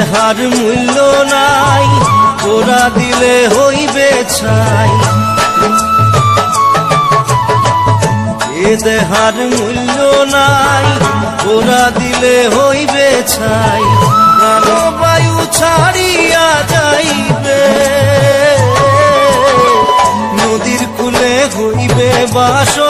এ দেহার মূল্য নাই তোরা দিলে হইবে ছাই। এ দেহার মূল্য নাই তোরা দিলে হইবে ছাই। প্রাণবায়ু ছাড়িয়া যাইবে, নদীর কুলে হইবে বাসর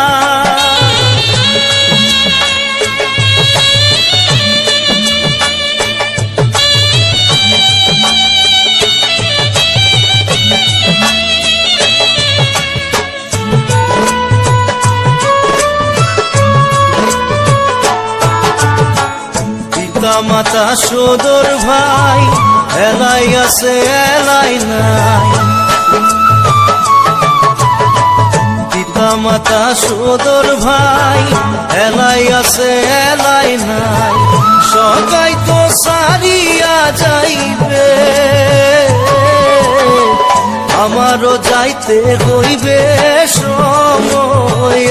পিতা মাতা সদর ভাই, এলাই আছে, এলাই নাই। পিতা মাতা সদর ভাই, এলাই আছে, এলাই নাই। সবাই তো সারিয়া যাইবে, আমারও যাইতে হইবে সময়।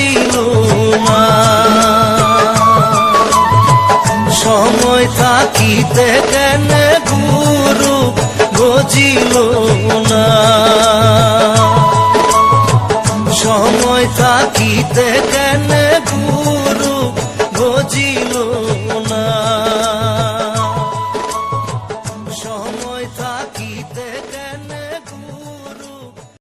কেন গুরু বুঝিল